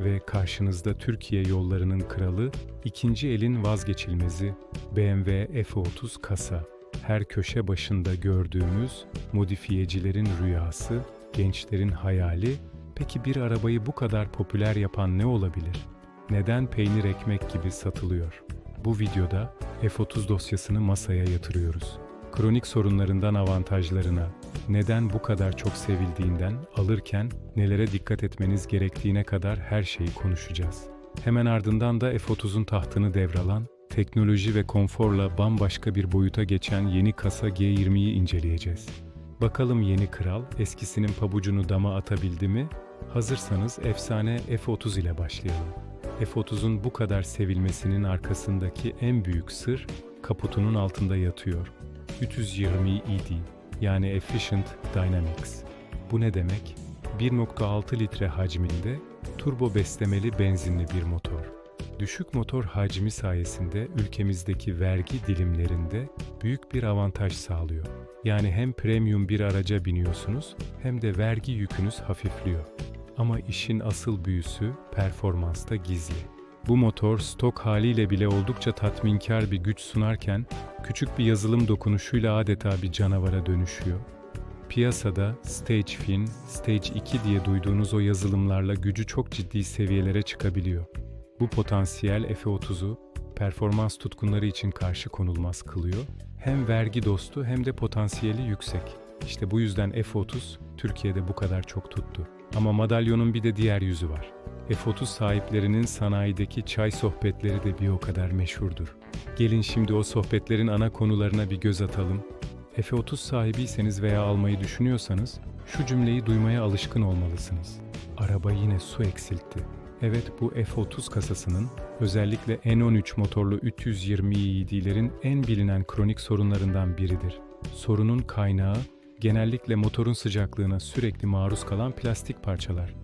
ve karşınızda Türkiye yollarının kralı, ikinci elin vazgeçilmezi BMW F30 kasa. Her köşe başında gördüğümüz modifiyecilerin rüyası, gençlerin hayali. Peki bir arabayı bu kadar popüler yapan ne olabilir? Neden peynir ekmek gibi satılıyor? Bu videoda F30 dosyasını masaya yatırıyoruz. Kronik sorunlarından avantajlarına, neden bu kadar çok sevildiğinden alırken nelere dikkat etmeniz gerektiğine kadar her şeyi konuşacağız. Hemen ardından da F30'un tahtını devralan, teknoloji ve konforla bambaşka bir boyuta geçen yeni kasa G20'yi inceleyeceğiz. Bakalım yeni kral eskisinin pabucunu dama atabildi mi? Hazırsanız efsane F30 ile başlayalım. F30'un bu kadar sevilmesinin arkasındaki en büyük sır kaputunun altında yatıyor. 320 ED yani Efficient Dynamics. Bu ne demek? 1.6 litre hacminde turbo beslemeli benzinli bir motor. Düşük motor hacmi sayesinde ülkemizdeki vergi dilimlerinde büyük bir avantaj sağlıyor. Yani hem premium bir araca biniyorsunuz hem de vergi yükünüz hafifliyor. Ama işin asıl büyüsü performansta gizli. Bu motor stok haliyle bile oldukça tatminkar bir güç sunarken küçük bir yazılım dokunuşuyla adeta bir canavara dönüşüyor. Piyasada Stage Fin, Stage 2 diye duyduğunuz o yazılımlarla gücü çok ciddi seviyelere çıkabiliyor. Bu potansiyel F30'u performans tutkunları için karşı konulmaz kılıyor. Hem vergi dostu hem de potansiyeli yüksek. İşte bu yüzden F30 Türkiye'de bu kadar çok tuttu. Ama madalyonun bir de diğer yüzü var. F30 sahiplerinin sanayideki çay sohbetleri de bir o kadar meşhurdur. Gelin şimdi o sohbetlerin ana konularına bir göz atalım. F30 sahibiyseniz veya almayı düşünüyorsanız şu cümleyi duymaya alışkın olmalısınız. Araba yine su eksiltti. Evet bu F30 kasasının özellikle N13 motorlu 320 EED'lerin en bilinen kronik sorunlarından biridir. Sorunun kaynağı genellikle motorun sıcaklığına sürekli maruz kalan plastik parçalar.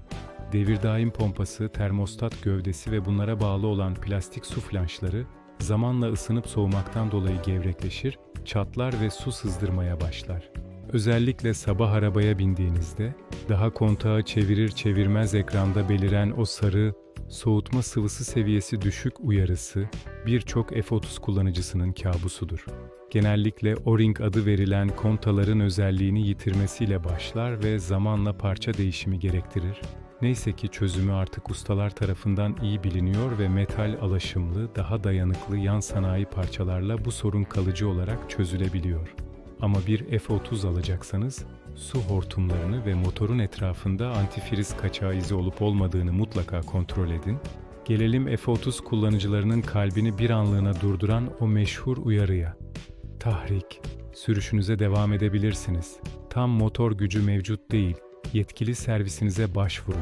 Devir daim pompası, termostat gövdesi ve bunlara bağlı olan plastik su flanşları zamanla ısınıp soğumaktan dolayı gevrekleşir, çatlar ve su sızdırmaya başlar. Özellikle sabah arabaya bindiğinizde daha kontağı çevirir çevirmez ekranda beliren o sarı soğutma sıvısı seviyesi düşük uyarısı birçok F30 kullanıcısının kabusudur. Genellikle O-ring adı verilen kontaların özelliğini yitirmesiyle başlar ve zamanla parça değişimi gerektirir. Neyse ki çözümü artık ustalar tarafından iyi biliniyor ve metal alaşımlı, daha dayanıklı yan sanayi parçalarla bu sorun kalıcı olarak çözülebiliyor. Ama bir F30 alacaksanız su hortumlarını ve motorun etrafında antifriz kaçağı izi olup olmadığını mutlaka kontrol edin. Gelelim F30 kullanıcılarının kalbini bir anlığına durduran o meşhur uyarıya. Tahrik. Sürüşünüze devam edebilirsiniz. Tam motor gücü mevcut değil. Yetkili servisinize başvurun.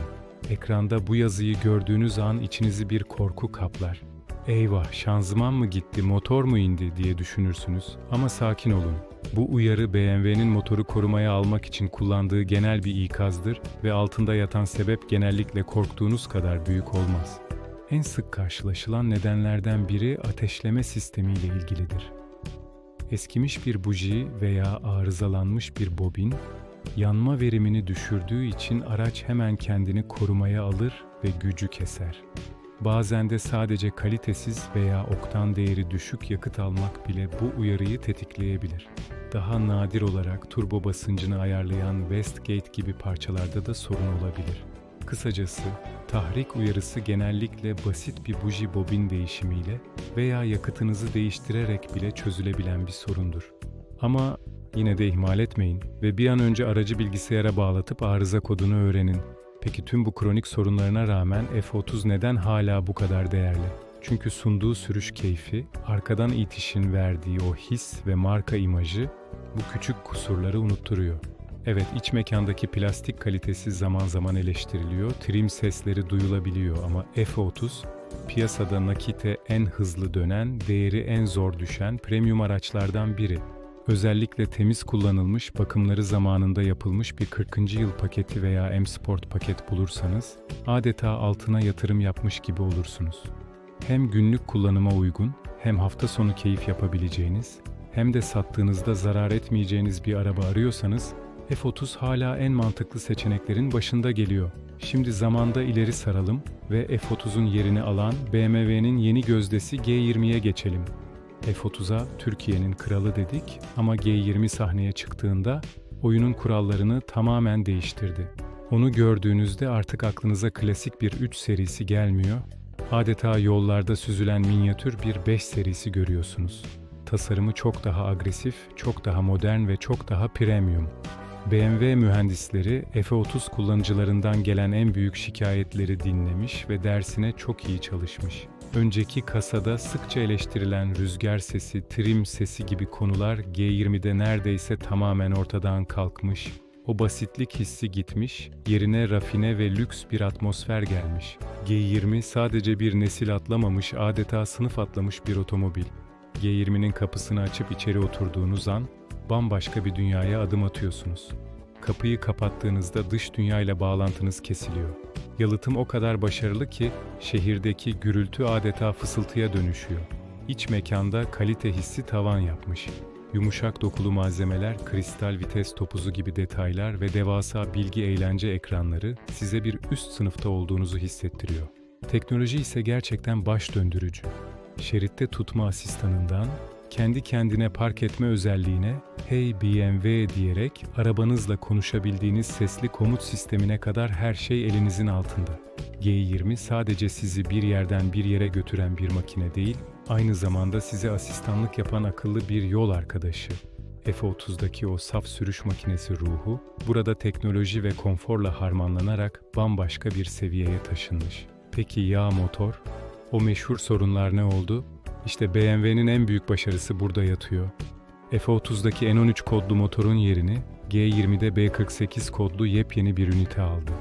Ekranda bu yazıyı gördüğünüz an içinizi bir korku kaplar. Eyvah, şanzıman mı gitti, motor mu indi diye düşünürsünüz. Ama sakin olun. Bu uyarı BMW'nin motoru korumaya almak için kullandığı genel bir ikazdır ve altında yatan sebep genellikle korktuğunuz kadar büyük olmaz. En sık karşılaşılan nedenlerden biri ateşleme sistemiyle ilgilidir. Eskimiş bir buji veya arızalanmış bir bobin, yanma verimini düşürdüğü için araç hemen kendini korumaya alır ve gücü keser. Bazen de sadece kalitesiz veya oktan değeri düşük yakıt almak bile bu uyarıyı tetikleyebilir. Daha nadir olarak turbo basıncını ayarlayan Westgate gibi parçalarda da sorun olabilir. Kısacası, tahrik uyarısı genellikle basit bir buji bobin değişimiyle veya yakıtınızı değiştirerek bile çözülebilen bir sorundur. Ama yine de ihmal etmeyin ve bir an önce aracı bilgisayara bağlatıp arıza kodunu öğrenin. Peki tüm bu kronik sorunlarına rağmen F30 neden hala bu kadar değerli? Çünkü sunduğu sürüş keyfi, arkadan itişin verdiği o his ve marka imajı bu küçük kusurları unutturuyor. Evet, iç mekandaki plastik kalitesi zaman zaman eleştiriliyor, trim sesleri duyulabiliyor ama F30 piyasada nakite en hızlı dönen, değeri en zor düşen premium araçlardan biri. Özellikle temiz kullanılmış, bakımları zamanında yapılmış bir 40. yıl paketi veya M Sport paket bulursanız adeta altına yatırım yapmış gibi olursunuz. Hem günlük kullanıma uygun, hem hafta sonu keyif yapabileceğiniz, hem de sattığınızda zarar etmeyeceğiniz bir araba arıyorsanız F30 hala en mantıklı seçeneklerin başında geliyor. Şimdi zamanda ileri saralım ve F30'un yerini alan BMW'nin yeni gözdesi G20'ye geçelim. F30'a Türkiye'nin kralı dedik ama G20 sahneye çıktığında oyunun kurallarını tamamen değiştirdi. Onu gördüğünüzde artık aklınıza klasik bir 3 serisi gelmiyor. Adeta yollarda süzülen minyatür bir 5 serisi görüyorsunuz. Tasarımı çok daha agresif, çok daha modern ve çok daha premium. BMW mühendisleri F30 kullanıcılarından gelen en büyük şikayetleri dinlemiş ve dersine çok iyi çalışmış. Önceki kasada sıkça eleştirilen rüzgar sesi, trim sesi gibi konular G20'de neredeyse tamamen ortadan kalkmış. O basitlik hissi gitmiş, yerine rafine ve lüks bir atmosfer gelmiş. G20 sadece bir nesil atlamamış, adeta sınıf atlamış bir otomobil. G20'nin kapısını açıp içeri oturduğunuz an bambaşka bir dünyaya adım atıyorsunuz. Kapıyı kapattığınızda dış dünyayla bağlantınız kesiliyor. Yalıtım o kadar başarılı ki şehirdeki gürültü adeta fısıltıya dönüşüyor. İç mekanda kalite hissi tavan yapmış. Yumuşak dokulu malzemeler, kristal vites topuzu gibi detaylar ve devasa bilgi eğlence ekranları size bir üst sınıfta olduğunuzu hissettiriyor. Teknoloji ise gerçekten baş döndürücü. Şeritte tutma asistanından kendi kendine park etme özelliğine Hey BMW diyerek arabanızla konuşabildiğiniz sesli komut sistemine kadar her şey elinizin altında. G20 sadece sizi bir yerden bir yere götüren bir makine değil, aynı zamanda size asistanlık yapan akıllı bir yol arkadaşı. F30'daki o saf sürüş makinesi ruhu, burada teknoloji ve konforla harmanlanarak bambaşka bir seviyeye taşınmış. Peki ya motor? O meşhur sorunlar ne oldu? İşte BMW'nin en büyük başarısı burada yatıyor. F30'daki N13 kodlu motorun yerini G20'de B48 kodlu yepyeni bir ünite aldı.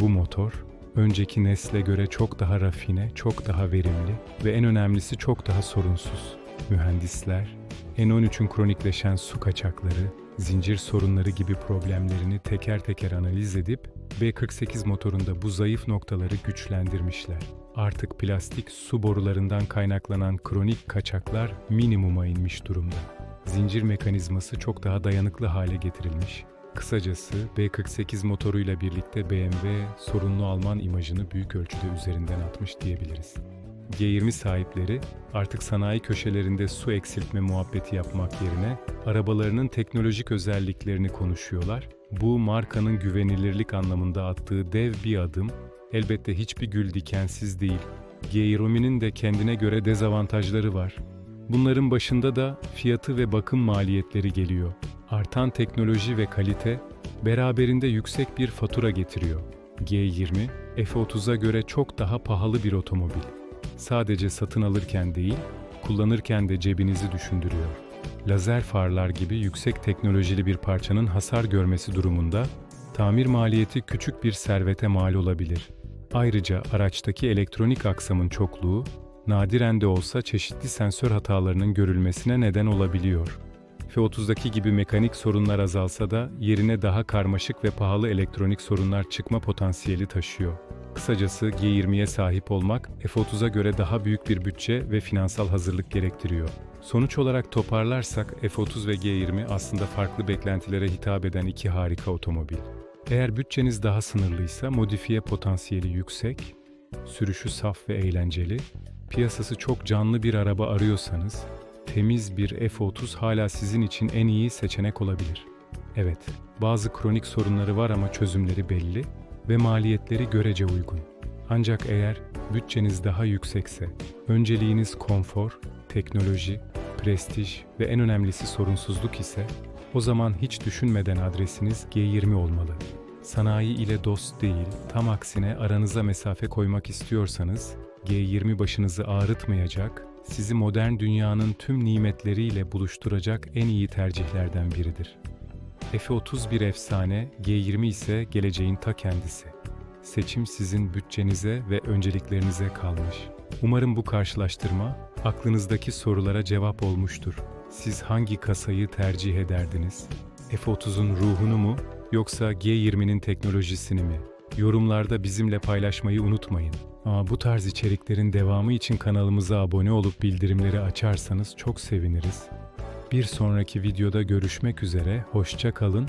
Bu motor, önceki nesle göre çok daha rafine, çok daha verimli ve en önemlisi çok daha sorunsuz. Mühendisler, N13'ün kronikleşen su kaçakları, zincir sorunları gibi problemlerini teker teker analiz edip B48 motorunda bu zayıf noktaları güçlendirmişler. Artık plastik su borularından kaynaklanan kronik kaçaklar minimuma inmiş durumda. Zincir mekanizması çok daha dayanıklı hale getirilmiş. Kısacası B48 motoruyla birlikte BMW sorunlu Alman imajını büyük ölçüde üzerinden atmış diyebiliriz. G20 sahipleri artık sanayi köşelerinde su eksiltme muhabbeti yapmak yerine arabalarının teknolojik özelliklerini konuşuyorlar. Bu markanın güvenilirlik anlamında attığı dev bir adım. Elbette hiçbir gül dikensiz değil. G20'nin de kendine göre dezavantajları var. Bunların başında da fiyatı ve bakım maliyetleri geliyor. Artan teknoloji ve kalite beraberinde yüksek bir fatura getiriyor. G20, F30'a göre çok daha pahalı bir otomobil. Sadece satın alırken değil, kullanırken de cebinizi düşündürüyor. Lazer farlar gibi yüksek teknolojili bir parçanın hasar görmesi durumunda tamir maliyeti küçük bir servete mal olabilir. Ayrıca araçtaki elektronik aksamın çokluğu nadiren de olsa çeşitli sensör hatalarının görülmesine neden olabiliyor. F30'daki gibi mekanik sorunlar azalsa da yerine daha karmaşık ve pahalı elektronik sorunlar çıkma potansiyeli taşıyor. Kısacası G20'ye sahip olmak F30'a göre daha büyük bir bütçe ve finansal hazırlık gerektiriyor. Sonuç olarak toparlarsak F30 ve G20 aslında farklı beklentilere hitap eden iki harika otomobil. Eğer bütçeniz daha sınırlıysa modifiye potansiyeli yüksek, sürüşü saf ve eğlenceli, piyasası çok canlı bir araba arıyorsanız temiz bir F30 hala sizin için en iyi seçenek olabilir. Evet, bazı kronik sorunları var ama çözümleri belli ve maliyetleri görece uygun. Ancak eğer bütçeniz daha yüksekse, önceliğiniz konfor, teknoloji, prestij ve en önemlisi sorunsuzluk ise o zaman hiç düşünmeden adresiniz G20 olmalı. Sanayi ile dost değil, tam aksine aranıza mesafe koymak istiyorsanız G20 başınızı ağrıtmayacak, sizi modern dünyanın tüm nimetleriyle buluşturacak en iyi tercihlerden biridir. F30 bir efsane, G20 ise geleceğin ta kendisi. Seçim sizin bütçenize ve önceliklerinize kalmış. Umarım bu karşılaştırma aklınızdaki sorulara cevap olmuştur. Siz hangi kasayı tercih ederdiniz? F30'un ruhunu mu yoksa G20'nin teknolojisini mi? Yorumlarda bizimle paylaşmayı unutmayın. Aa, bu tarz içeriklerin devamı için kanalımıza abone olup bildirimleri açarsanız çok seviniriz. Bir sonraki videoda görüşmek üzere, hoşça kalın,